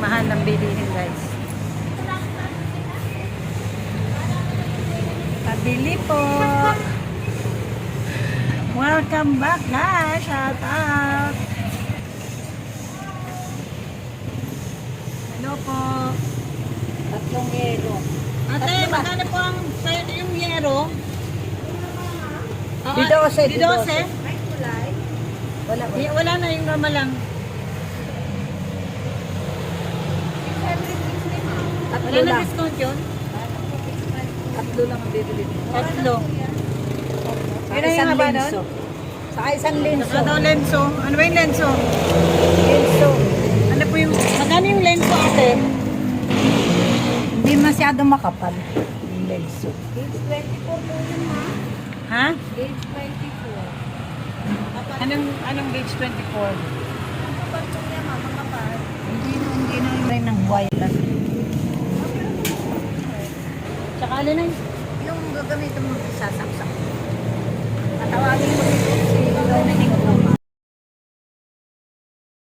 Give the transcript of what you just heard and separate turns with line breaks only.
mahal ng bilihin guys. Pabili po. Welcome back guys. Shout out. Hello po.
Tatlong yero.
Ate, magkano po ang sayo yung yero? Di
12.
Di
12? Wala, wala.
Wala na yung normal lang. Wala na discount yun?
Tatlo lang ang bibili.
Tatlo.
Sa
Yun ang
isang
haba nun?
lenso. Sa isang lenso.
Saka daw lenso. Ano ba yung lenso?
Lenso.
Ano po yung... Magkano yung lenso ate?
Hindi masyado makapal. Yung lenso.
Age 24 po yun, ma.
Ha?
Age 24.
Anong, anong gauge 24?
Ano na
yun?
Yung gagamit mo sa saksak. Patawagin